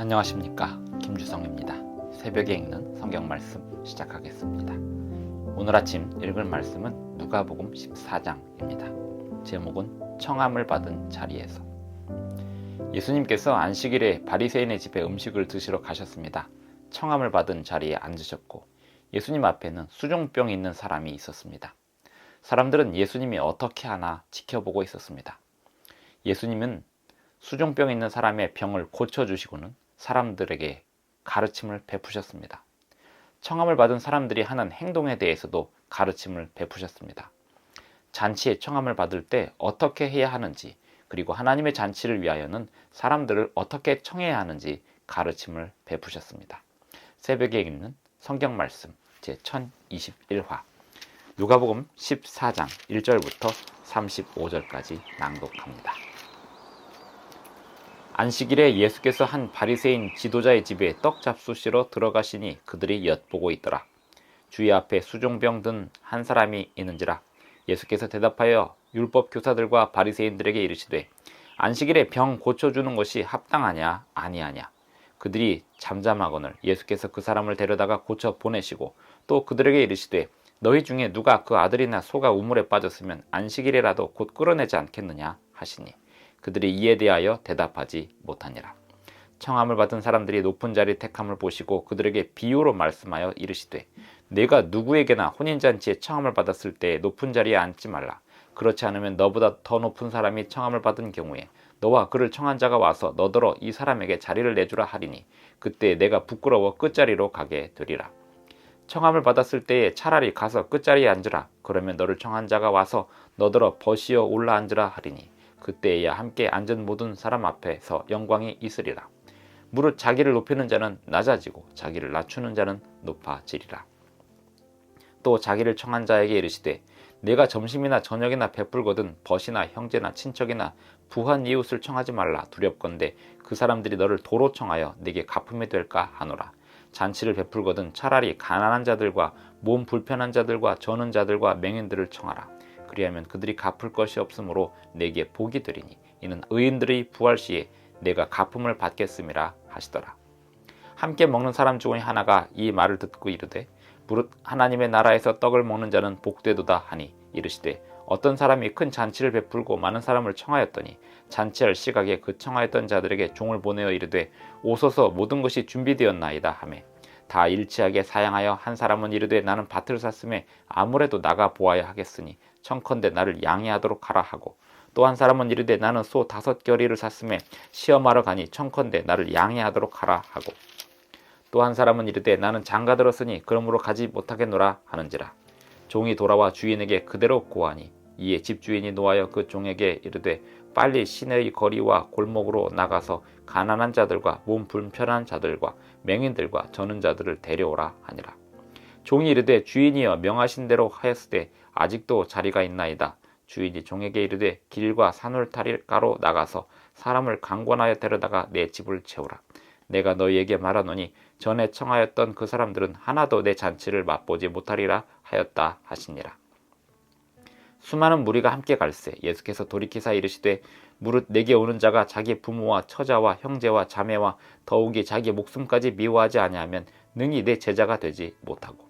안녕하십니까 김주성입니다. 새벽에 읽는 성경 말씀 시작하겠습니다. 오늘 아침 읽을 말씀은 누가복음 14장입니다. 제목은 청함을 받은 자리에서 예수님께서 안식일에 바리새인의 집에 음식을 드시러 가셨습니다. 청함을 받은 자리에 앉으셨고 예수님 앞에는 수종병이 있는 사람이 있었습니다. 사람들은 예수님이 어떻게 하나 지켜보고 있었습니다. 예수님은 수종병 있는 사람의 병을 고쳐주시고는 사람들에게 가르침을 베푸셨습니다. 청함을 받은 사람들이 하는 행동에 대해서도 가르침을 베푸셨습니다. 잔치에 청함을 받을 때 어떻게 해야 하는지, 그리고 하나님의 잔치를 위하여는 사람들을 어떻게 청해야 하는지 가르침을 베푸셨습니다. 새벽에 읽는 성경 말씀 제 1021화 누가복음 14장 1절부터 35절까지 낭독합니다. 안식일에 예수께서 한 바리새인 지도자의 집에 떡 잡수시러 들어가시니 그들이 엿보고 있더라. 주의 앞에 수종병 든 한 사람이 있는지라 예수께서 대답하여 율법 교사들과 바리새인들에게 이르시되 안식일에 병 고쳐 주는 것이 합당하냐 아니하냐 그들이 잠잠하거늘 예수께서 그 사람을 데려다가 고쳐 보내시고 또 그들에게 이르시되 너희 중에 누가 그 아들이나 소가 우물에 빠졌으면 안식일에라도 곧 끌어내지 않겠느냐 하시니 그들이 이에 대하여 대답하지 못하니라. 청함을 받은 사람들이 높은 자리 택함을 보시고 그들에게 비유로 말씀하여 이르시되 내가 누구에게나 혼인잔치에 청함을 받았을 때 높은 자리에 앉지 말라. 그렇지 않으면 너보다 더 높은 사람이 청함을 받은 경우에 너와 그를 청한 자가 와서 너더러 이 사람에게 자리를 내주라 하리니 그때 내가 부끄러워 끝자리로 가게 되리라. 청함을 받았을 때에 차라리 가서 끝자리에 앉으라. 그러면 너를 청한 자가 와서 너더러 버시어 올라 앉으라 하리니 그때에야 함께 앉은 모든 사람 앞에서 영광이 있으리라. 무릇 자기를 높이는 자는 낮아지고 자기를 낮추는 자는 높아지리라. 또 자기를 청한 자에게 이르시되 내가 점심이나 저녁이나 베풀거든 벗이나 형제나 친척이나 부한 이웃을 청하지 말라 두렵건대 그 사람들이 너를 도로 청하여 내게 갚음이 될까 하노라. 잔치를 베풀거든 차라리 가난한 자들과 몸 불편한 자들과 저는 자들과 맹인들을 청하라. 그리하면 그들이 갚을 것이 없으므로 내게 복이 되리니 이는 의인들의 부활 시에 내가 갚음을 받겠음이라 하시더라. 함께 먹는 사람 중에 하나가 이 말을 듣고 이르되 무릇 하나님의 나라에서 떡을 먹는 자는 복되도다 하니 이르시되 어떤 사람이 큰 잔치를 베풀고 많은 사람을 청하였더니 잔치할 시각에 그 청하였던 자들에게 종을 보내어 이르되 오소서 모든 것이 준비되었나이다 하매 다 일치하게 사양하여 한 사람은 이르되 나는 밭을 샀음에 아무래도 나가 보아야 하겠으니 청컨대 나를 양해하도록 하라 하고 또 한 사람은 이르되 나는 소 다섯 결의를 샀음에 시험하러 가니 청컨대 나를 양해하도록 하라 하고 또 한 사람은 이르되 나는 장가 들었으니 그러므로 가지 못하겠노라 하는지라 종이 돌아와 주인에게 그대로 고하니 이에 집주인이 노하여 그 종에게 이르되 빨리 시내의 거리와 골목으로 나가서 가난한 자들과 몸 불편한 자들과 맹인들과 저는 자들을 데려오라 하니라. 종이 이르되 주인이여 명하신 대로 하였으되 아직도 자리가 있나이다. 주인이 종에게 이르되 길과 산울타리가로 나가서 사람을 강권하여 데려다가 내 집을 채우라. 내가 너희에게 말하노니 전에 청하였던 그 사람들은 하나도 내 잔치를 맛보지 못하리라 하였다 하시니라. 수많은 무리가 함께 갈새 예수께서 돌이키사 이르시되 무릇 내게 오는 자가 자기 부모와 처자와 형제와 자매와 더욱이 자기 목숨까지 미워하지 아니하면 능히 내 제자가 되지 못하고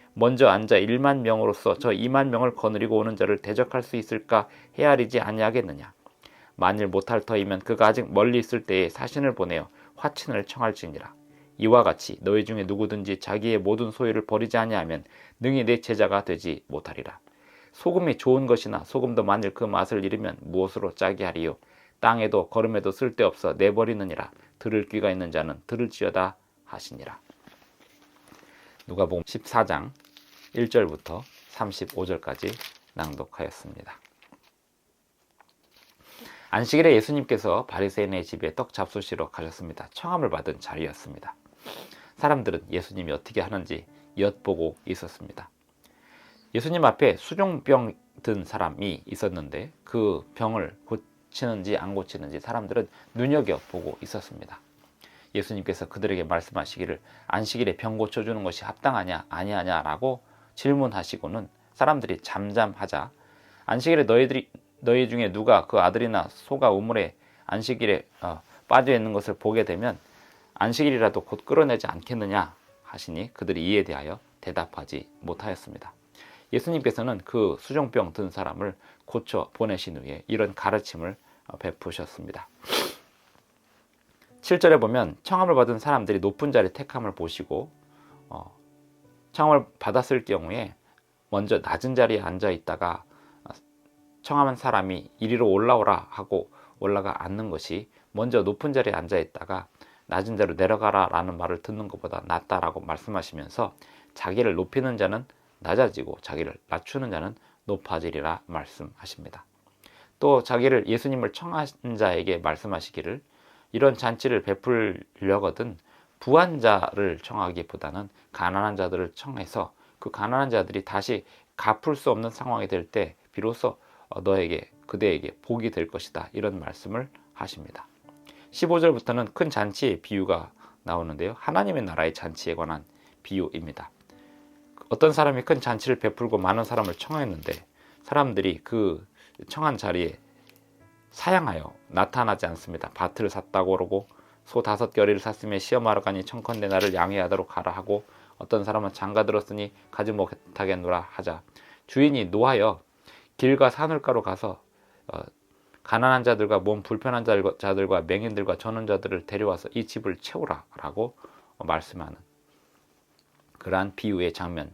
먼저 앉아 1만 명으로서 저 2만 명을 거느리고 오는 자를 대적할 수 있을까 헤아리지 아니하겠느냐. 만일 못할 터이면 그가 아직 멀리 있을 때에 사신을 보내어 화친을 청할지니라. 이와 같이 너희 중에 누구든지 자기의 모든 소유를 버리지 아니하면 능히 내 제자가 되지 못하리라. 소금이 좋은 것이나 소금도 만일 그 맛을 잃으면 무엇으로 짜게 하리요 땅에도 걸음에도 쓸데없어 내버리느니라 들을 귀가 있는 자는 들을지어다 하시니라 누가복음 14장 1절부터 35절까지 낭독하였습니다. 안식일에 예수님께서 바리새인의 집에 떡 잡수시러 가셨습니다. 청함을 받은 자리였습니다. 사람들은 예수님이 어떻게 하는지 엿보고 있었습니다. 예수님 앞에 수종병 든 사람이 있었는데 그 병을 고치는지 안 고치는지 사람들은 눈여겨보고 있었습니다. 예수님께서 그들에게 말씀하시기를 안식일에 병 고쳐주는 것이 합당하냐 아니하냐라고 질문하시고는 사람들이 잠잠하자 안식일에 너희들이 너희 중에 누가 그 아들이나 소가 우물에 안식일에 어, 빠져 있는 것을 보게 되면 안식일이라도 곧 끌어내지 않겠느냐 하시니 그들이 이에 대하여 대답하지 못하였습니다. 예수님께서는 그 수종병 든 사람을 고쳐 보내신 후에 이런 가르침을 어, 베푸셨습니다. 7절에 보면 청함을 받은 사람들이 높은 자리 택함을 보시고 어, 청함을 받았을 경우에 먼저 낮은 자리에 앉아 있다가 어, 청함한 사람이 이리로 올라오라 하고 올라가 앉는 것이 먼저 높은 자리에 앉아 있다가 낮은 자로 내려가라 라는 말을 듣는 것보다 낫다라고 말씀하시면서 자기를 높이는 자는 낮아지고 자기를 낮추는 자는 높아지리라 말씀하십니다. 또 자기를 예수님을 청한 자에게 말씀하시기를 이런 잔치를 베풀려거든 부한 자를 청하기보다는 가난한 자들을 청해서 그 가난한 자들이 다시 갚을 수 없는 상황이 될 때 비로소 너에게 그대에게 복이 될 것이다 이런 말씀을 하십니다. 15절부터는 큰 잔치의 비유가 나오는데요. 하나님의 나라의 잔치에 관한 비유입니다. 어떤 사람이 큰 잔치를 베풀고 많은 사람을 청했는데 사람들이 그 청한 자리에 사양하여 나타나지 않습니다. 밭을 샀다고 그러고 소 다섯 결의를 샀으며 시험하러 가니 청컨대 나를 양해하도록 가라 하고 어떤 사람은 장가 들었으니 가지 못하겠노라 하자 주인이 노하여 길과 산울가로 가서 어, 가난한 자들과 몸 불편한 자들과 맹인들과 전원자들을 데려와서 이 집을 채우라라고 말씀하는 그러한 비유의 장면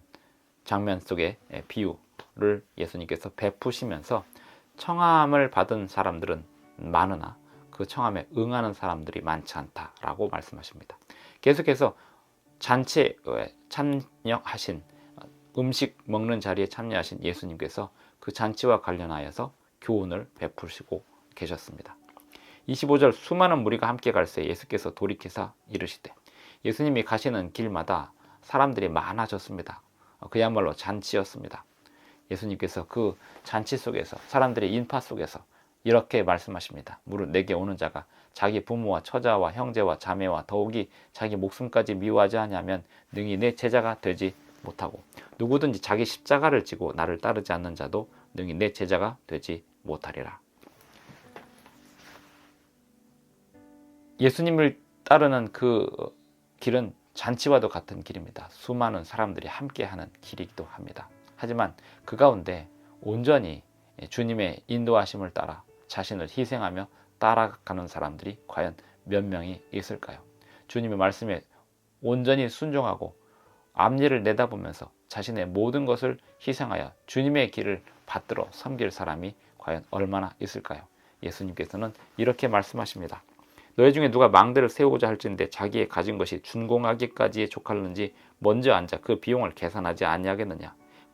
장면 속의 비유를 예수님께서 베푸시면서 청함을 받은 사람들은 많으나 그 청함에 응하는 사람들이 많지 않다라고 말씀하십니다. 계속해서 잔치에 참여하신 음식 먹는 자리에 참여하신 예수님께서 그 잔치와 관련하여서 교훈을 베푸시고 계셨습니다. 25절 수많은 무리가 함께 갈새 예수께서 돌이키사 이르시되 예수님이 가시는 길마다 사람들이 많아졌습니다. 그야말로 잔치였습니다. 예수님께서 그 잔치 속에서 사람들의 인파 속에서 이렇게 말씀하십니다. 무릇 내게 오는 자가 자기 부모와 처자와 형제와 자매와 더욱이 자기 목숨까지 미워하지 않으면 능히 내 제자가 되지 못하고 누구든지 자기 십자가를 지고 나를 따르지 않는 자도 능히 내 제자가 되지 못하리라. 예수님을 따르는 그 길은 잔치와도 같은 길입니다. 수많은 사람들이 함께하는 길이기도 합니다. 하지만 그 가운데 온전히 주님의 인도하심을 따라 자신을 희생하며 따라가는 사람들이 과연 몇 명이 있을까요? 주님의 말씀에 온전히 순종하고 앞일을 내다보면서 자신의 모든 것을 희생하여 주님의 길을 받들어 섬길 사람이 과연 얼마나 있을까요? 예수님께서는 이렇게 말씀하십니다. 너희 중에 누가 망대를 세우고자 할진데 자기의 가진 것이 준공하기까지에 족할는지 먼저 앉아 그 비용을 계산하지 아니하겠느냐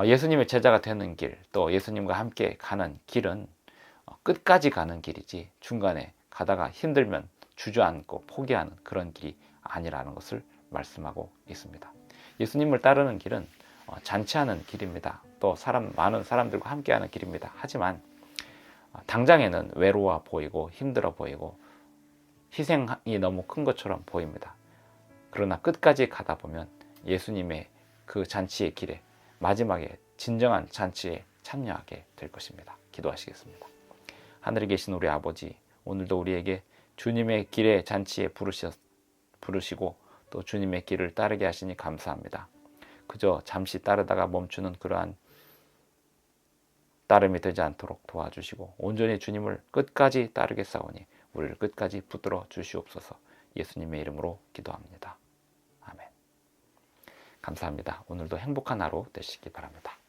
어, 예수님의 제자가 되는 길, 또 예수님과 함께 가는 길은 어, 끝까지 가는 길이지 중간에 가다가 힘들면 주저앉고 포기하는 그런 길이 아니라는 것을 말씀하고 있습니다. 예수님을 따르는 길은 어, 잔치하는 길입니다. 또 사람 많은 사람들과 함께하는 길입니다. 하지만 당장에는 외로워 보이고 힘들어 보이고 희생이 너무 큰 것처럼 보입니다. 그러나 끝까지 가다 보면 예수님의 그 잔치의 길에 마지막에 진정한 잔치에 참여하게 될 것입니다. 기도하시겠습니다. 하늘에 계신 우리 아버지, 오늘도 우리에게 주님의 길에 잔치에 부르시, 부르시고 또 주님의 길을 따르게 하시니 감사합니다. 그저 잠시 따르다가 멈추는 그러한 따름이 되지 않도록 도와주시고 온전히 주님을 끝까지 따르겠사오니 우리를 끝까지 붙들어 주시옵소서 예수님의 이름으로 기도합니다. 감사합니다. 오늘도 행복한 하루 되시기 바랍니다.